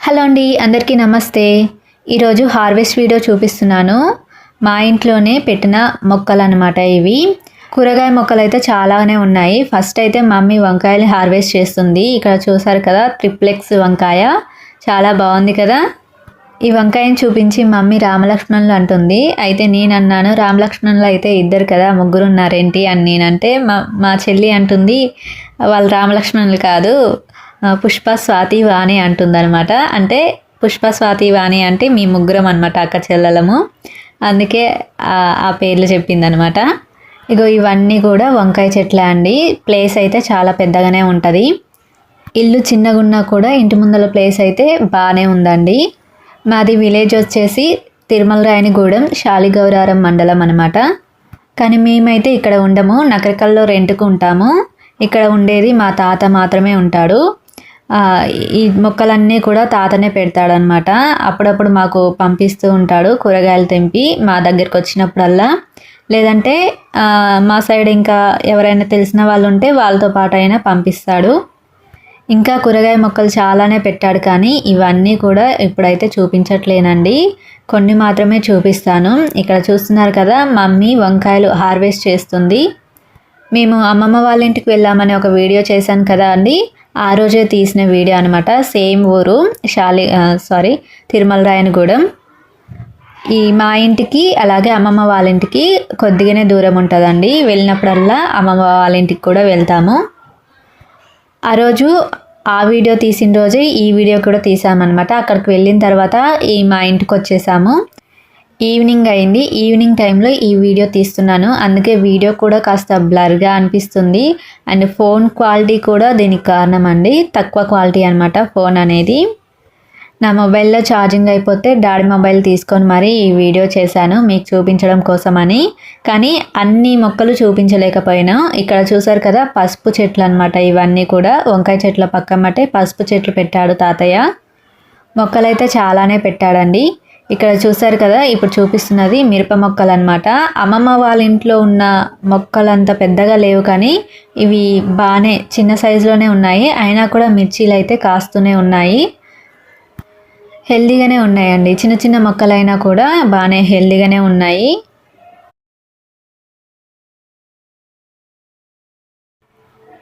Hello అండి అందరికీ నమస్తే. ఈరోజు హార్వెస్ట్ వీడియో చూపిస్తున్నాను. మా ఇంట్లోనే పెట్టిన మొక్కలు అనమాట ఇవి. కూరగాయ మొక్కలు అయితే చాలానే ఉన్నాయి. ఫస్ట్ అయితే మమ్మీ వంకాయలు హార్వెస్ట్ చేస్తుంది. ఇక్కడ చూసారు కదా ట్రిప్లెక్స్ వంకాయ. చాలా బాగుంది కదా? ఈ వంకాయని చూపించి మమ్మీ రామలక్ష్మణులు అంటుంది. అయితే నేను అన్నాను రామలక్ష్మణులు అయితే ఇద్దరు కదా ముగ్గురు ఉన్నారేంటి? అని నేనంటే మా మా చెల్లి అంటుంది వాళ్ళు రామలక్ష్మణులు కాదు. పుష్ప స్వాతి వాణి అంటుందన్నమాట. అంటే పుష్ప స్వాతి వాణి అంటే మీ ముగ్గురం అనమాట అక్క చెల్లెలము. అందుకే ఆ- పేర్లు చెప్పిందనమాట ఇగో ఇవన్నీ కూడా వంకాయ చెట్లే అండి. ప్లేస్ అయితే చాలా పెద్దగానే ఉంటుంది. ఇల్లు చిన్నగున్నా కూడా ఇంటి ముందల ప్లేస్ అయితే బాగానే ఉందండి. మాది విలేజ్ వచ్చేసి తిరుమల రాయనిగూడెం శాలిగౌరారం మండలం అనమాట కానీ మేమైతే ఇక్కడ ఉండము. నకరికల్లో రెంట్కు ఉంటాము. ఇక్కడ ఉండేది మా తాత మాత్రమే ఉంటాడు. ఈ మొక్కలన్నీ కూడా తాతనే పెడతాడనమాట అప్పుడప్పుడు మాకు పంపిస్తూ ఉంటాడు కూరగాయలు తెంపి మా దగ్గరికి వచ్చినప్పుడల్లా. లేదంటే మా సైడ్ ఇంకా ఎవరైనా తెలిసిన వాళ్ళు ఉంటే వాళ్ళతో పాటు అయినా పంపిస్తాడు. ఇంకా కూరగాయ మొక్కలు చాలానే పెట్టాడు కానీ ఇవన్నీ కూడా ఇప్పుడైతే చూపించట్లేనండి. కొన్ని మాత్రమే చూపిస్తాను. ఇక్కడ చూస్తున్నారు కదా మమ్మీ వంకాయలు హార్వెస్ట్ చేస్తుంది. మేము అమ్మమ్మ వాళ్ళ ఇంటికి వెళ్ళామని ఒక వీడియో చేశాను కదా అండి. ఆ రోజే తీసిన వీడియో అనమాట సేమ్ ఊరు శాలి సారీ తిరుమల రాయనగూడెం ఈ మా ఇంటికి అలాగే అమ్మమ్మ వాళ్ళ ఇంటికి కొద్దిగానే దూరం ఉంటుందండి. వెళ్ళినప్పుడల్లా అమ్మమ్మ వాళ్ళ ఇంటికి కూడా వెళ్తాము. ఆ రోజు ఆ వీడియో తీసిన రోజే ఈ వీడియో కూడా తీసామన్నమాట. అక్కడికి వెళ్ళిన తర్వాత ఈ మా ఇంటికి వచ్చేసాము. ఈవినింగ్ అయింది. ఈవినింగ్ టైంలో ఈ వీడియో తీస్తున్నాను. అందుకే వీడియో కూడా కాస్త బ్లర్గా అనిపిస్తుంది. అండ్ ఫోన్ క్వాలిటీ కూడా దీనికి కారణం అండి. తక్కువ క్వాలిటీ అనమాట ఫోన్ అనేది. నా మొబైల్లో ఛార్జింగ్ అయిపోతే డాడీ మొబైల్ తీసుకొని మరీ ఈ వీడియో చేశాను. మీకు చూపించడం కోసమని. కానీ అన్ని మొక్కలు చూపించలేకపోయినా. ఇక్కడ చూసారు కదా పసుపు చెట్లు అనమాట ఇవన్నీ కూడా వంకాయ చెట్ల పక్కమ్మటే పసుపు చెట్లు పెట్టాడు తాతయ్య. మొక్కలైతే చాలానే పెట్టాడండి. ఇక్కడ చూసారు కదా ఇప్పుడు చూపిస్తున్నది మిరప మొక్కలు అనమాట అమ్మమ్మ వాళ్ళ ఇంట్లో ఉన్న మొక్కలు అంత పెద్దగా లేవు కానీ ఇవి బాగానే చిన్న సైజులోనే ఉన్నాయి. అయినా కూడా మిర్చీలు అయితే కాస్తూనే ఉన్నాయి. హెల్దీగానే ఉన్నాయండి. చిన్న చిన్న మొక్కలైనా కూడా బాగానే హెల్దీగానే ఉన్నాయి.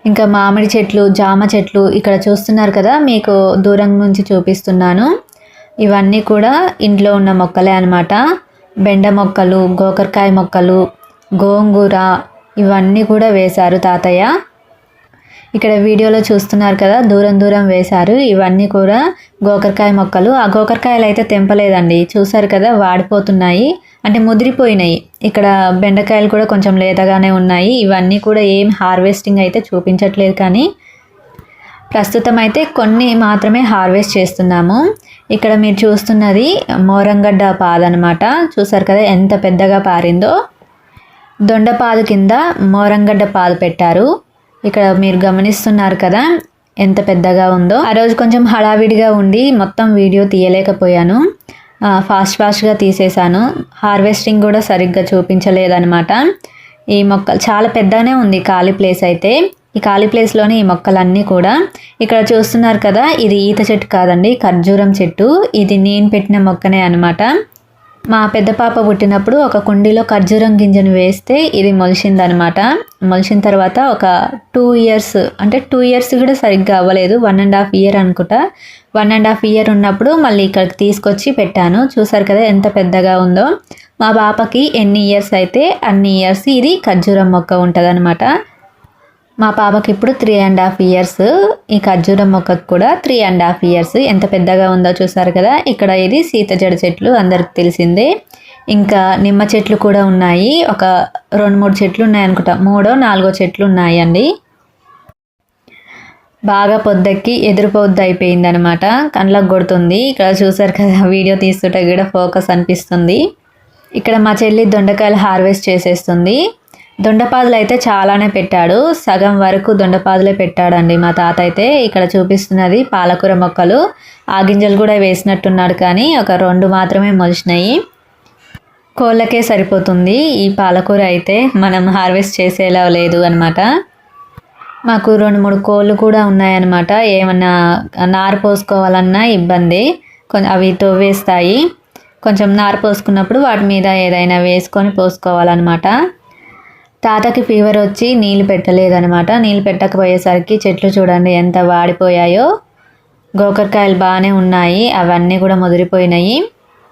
ఇంకా మామిడి చెట్లు జామ చెట్లు ఇక్కడ చూస్తున్నారు కదా మీకు దూరం నుంచి చూపిస్తున్నాను. ఇవన్నీ కూడా ఇంట్లో ఉన్న మొక్కలే అనమాట బెండ మొక్కలు గోకరకాయ మొక్కలు గోంగూర ఇవన్నీ కూడా వేశారు తాతయ్య. ఇక్కడ వీడియోలో చూస్తున్నారు కదా దూరం దూరం వేశారు. ఇవన్నీ కూడా గోకరకాయ మొక్కలు. ఆ గోకరకాయలు అయితే తెంపలేదండి. చూసారు కదా వాడిపోతున్నాయి. అంటే ముదిరిపోయినాయి. ఇక్కడ బెండకాయలు కూడా కొంచెం లేతగానే ఉన్నాయి. ఇవన్నీ కూడా ఏం హార్వెస్టింగ్ అయితే చూపించట్లేదు కానీ ప్రస్తుతం అయితే కొన్ని మాత్రమే హార్వెస్ట్ చేస్తున్నాము. ఇక్కడ మీరు చూస్తున్నది మోరంగడ్డ పాద అనమాట చూసారు కదా ఎంత పెద్దగా పారిందో. దొండపాదు కింద మోరంగడ్డ పాదు పెట్టారు. ఇక్కడ మీరు గమనిస్తున్నారు కదా ఎంత పెద్దగా ఉందో. ఆ రోజు కొంచెం హడావిడిగా ఉండి మొత్తం వీడియో తీయలేకపోయాను. ఫాస్ట్ ఫాస్ట్గా తీసేశాను. హార్వెస్టింగ్ కూడా సరిగ్గా చూపించలేదన్నమాట. ఈ మొక్కలు చాలా పెద్దగానే ఉంది ఖాళీ ప్లేస్ అయితే. ఈ ఖాళీ ప్లేస్లోనే ఈ మొక్కలన్నీ కూడా ఇక్కడ చూస్తున్నారు కదా ఇది ఈత చెట్టు కాదండి ఖర్జూరం చెట్టు. ఇది నేను పెట్టిన మొక్కనే అనమాట మా పెద్ద పాప పుట్టినప్పుడు ఒక కుండీలో ఖర్జూరం గింజను వేస్తే ఇది మొలిచిందనమాట మొలిచిన తర్వాత ఒక టూ ఇయర్స్ అంటే టూ ఇయర్స్ కూడా సరిగ్గా అవ్వలేదు వన్ అండ్ హాఫ్ ఇయర్ అనుకుంటా. వన్ అండ్ హాఫ్ ఇయర్ ఉన్నప్పుడు మళ్ళీ ఇక్కడికి తీసుకొచ్చి పెట్టాను. చూసారు కదా ఎంత పెద్దగా ఉందో. మా పాపకి ఎన్ని ఇయర్స్ అయితే అన్ని ఇయర్స్ ఇది ఖర్జూరం మొక్క ఉంటుందన్నమాట. మా పాపకి ఇప్పుడు త్రీ అండ్ హాఫ్ ఇయర్స్ ఈ ఖర్జూరం మొక్కకు కూడా త్రీ అండ్ హాఫ్ ఇయర్స్ ఎంత పెద్దగా ఉందో చూసారు కదా? ఇక్కడ ఇది సీతజడ చెట్లు అందరికి తెలిసిందే. ఇంకా నిమ్మ చెట్లు కూడా ఉన్నాయి. ఒక రెండు మూడు చెట్లు ఉన్నాయి అనుకుంటా. మూడో నాలుగో చెట్లు ఉన్నాయండి. బాగా పొద్దెక్కి ఎదురు పొద్దు అయిపోయింది అనమాట కళ్ళకు కొడుతుంది. ఇక్కడ చూసారు కదా వీడియో తీస్తుంటే కూడా ఫోకస్ అనిపిస్తుంది. ఇక్కడ మా చెల్లి దొండకాయలు హార్వెస్ట్ చేసేస్తుంది. దొండపాదులు అయితే చాలానే పెట్టాడు. సగం వరకు దొండపాదులే పెట్టాడండి. మా తాత అయితే ఇక్కడ చూపిస్తున్నది పాలకూర మొక్కలు. ఆ గింజలు కూడా వేసినట్టున్నాడు కానీ ఒక రెండు మాత్రమే మొలిచినాయి. కోళ్ళకే సరిపోతుంది. ఈ పాలకూర అయితే మనం హార్వెస్ట్ చేసేలా లేదు అనమాట మాకు రెండు మూడు కోళ్ళు కూడా ఉన్నాయన్నమాట. ఏమన్నా నారు పోసుకోవాలన్నా ఇబ్బంది. కొంచెం అవి తవ్వేస్తాయి. కొంచెం నారు పోసుకున్నప్పుడు వాటి మీద ఏదైనా వేసుకొని పోసుకోవాలన్నమాట. తాతకి ఫీవర్ వచ్చి నీళ్ళు పెట్టలేదనమాట నీళ్ళు పెట్టకపోయేసరికి చెట్లు చూడండి ఎంత వాడిపోయాయో. గోకరకాయలు బాగానే ఉన్నాయి అవన్నీ కూడా ముదిరిపోయినాయి.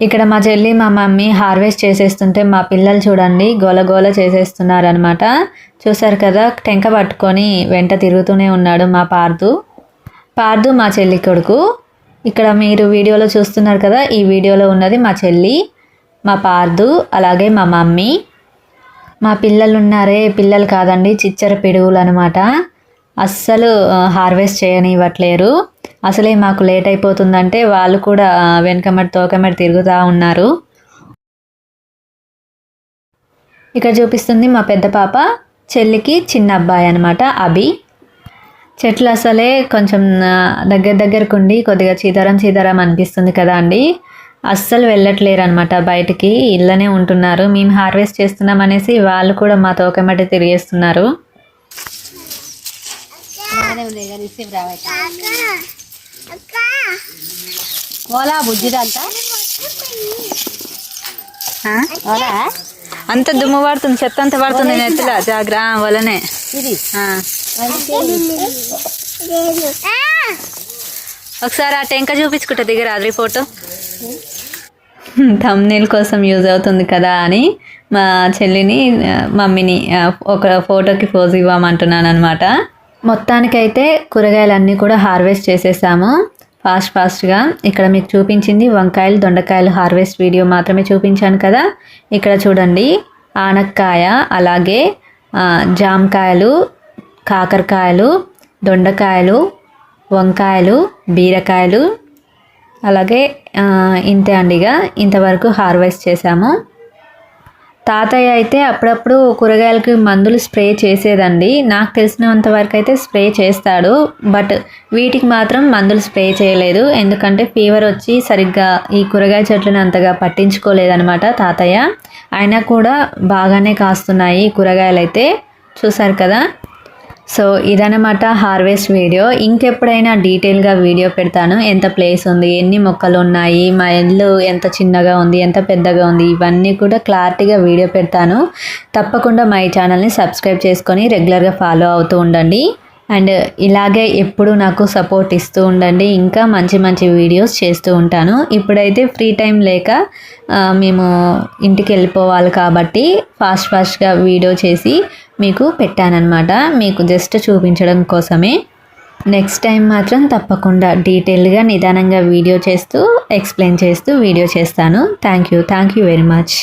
ఇక్కడ మా చెల్లి మా మమ్మీ హార్వెస్ట్ చేసేస్తుంటే మా పిల్లలు చూడండి గోల గోల చేసేస్తున్నారనమాట చూసారు కదా టెంక పట్టుకొని వెంట తిరుగుతూనే ఉన్నాడు మా పార్దు. పార్దు మా చెల్లి కొడుకు. ఇక్కడ మీరు వీడియోలో చూస్తున్నారు కదా ఈ వీడియోలో ఉన్నది మా చెల్లి మా పార్దు అలాగే మా మమ్మీ. మా పిల్లలు ఉన్నారే పిల్లలు కాదండి చిచ్చర పిడుగులు అనమాట అస్సలు హార్వెస్ట్ చేయనివ్వట్లేరు. అసలే మాకు లేట్ అయిపోతుందంటే వాళ్ళు కూడా వెనకమడి తోకమడి తిరుగుతూ ఉన్నారు. ఇక్కడ చూపిస్తుంది మా పెద్ద పాప చెల్లికి చిన్న అబ్బాయి అనమాట అభి. చెట్లు అసలే కొంచెం దగ్గర దగ్గర దగ్గరకుండి కొద్దిగా చీదరం చీదరం అనిపిస్తుంది కదా అండి. అస్సలు వెళ్ళట్లేరు అనమాట బయటికి ఇళ్ళనే ఉంటున్నారు. మేము హార్వెస్ట్ చేస్తున్నాం అనేసి వాళ్ళు కూడా మా తోకమటి తిరిగేస్తున్నారు. అంత దుమ్ము పడుతుంది. చెత్త అంత పడుతుంది నెత్తిలో. జాగ్ర వలనే ఒకసారి ఆ టెంక చూపించుకుంటా దిగర అది థమ్నేల్ కోసం యూజ్ అవుతుంది కదా అని మా చెల్లిని మమ్మీని ఒక ఫోటోకి పోజ్ ఇవ్వమంటున్నాను అనమాట మొత్తానికైతే కూరగాయలన్నీ కూడా హార్వెస్ట్ చేసేసాము. ఫాస్ట్ ఫాస్ట్గా ఇక్కడ మీకు చూపించింది వంకాయలు దొండకాయలు హార్వెస్ట్ వీడియో మాత్రమే చూపించాను కదా. ఇక్కడ చూడండి ఆనక్కాయ అలాగే జామకాయలు కాకరకాయలు దొండకాయలు వంకాయలు బీరకాయలు అలాగే ఇంతే అండి ఇక. ఇంతవరకు హార్వెస్ట్ చేశాము తాతయ్య అయితే అప్పుడప్పుడు కూరగాయలకి మందులు స్ప్రే చేసేదండి. నాకు తెలిసినంత వరకు అయితే స్ప్రే చేస్తాడు. బట్ వీటికి మాత్రం మందులు స్ప్రే చేయలేదు. ఎందుకంటే ఫీవర్ వచ్చి సరిగ్గా ఈ కూరగాయ చెట్లను అంతగా పట్టించుకోలేదనమాట తాతయ్య. అయినా కూడా బాగానే కాస్తున్నాయి కూరగాయలు అయితే చూసారు కదా? సో ఇదనమాట హార్వెస్ట్ వీడియో. ఇంకెప్పుడైనా డీటెయిల్గా వీడియో పెడతాను. ఎంత ప్లేస్ ఉంది ఎన్ని మొక్కలు ఉన్నాయి మా ఇల్లు ఎంత చిన్నగా ఉంది ఎంత పెద్దగా ఉంది ఇవన్నీ కూడా క్లారిటీగా వీడియో పెడతాను. తప్పకుండా మా ఈ ఛానల్ని సబ్స్క్రైబ్ చేసుకొని రెగ్యులర్గా ఫాలో అవుతూ ఉండండి. అండ్ ఇలాగే ఎప్పుడు నాకు సపోర్ట్ ఇస్తూ ఉండండి. ఇంకా మంచి మంచి వీడియోస్ చేస్తూ ఉంటాను. ఇప్పుడైతే ఫ్రీ టైం లేక మేము ఇంటికి వెళ్ళిపోవాలి కాబట్టి ఫాస్ట్ ఫాస్ట్గా వీడియో చేసి మీకు పెట్టానన్నమాట. మీకు జస్ట్ చూపించడం కోసమే. నెక్స్ట్ టైం మాత్రం తప్పకుండా డీటెయిల్గా నిదానంగా వీడియో చేస్తూ ఎక్స్ప్లెయిన్ చేస్తూ వీడియో చేస్తాను. Thank you thank you very much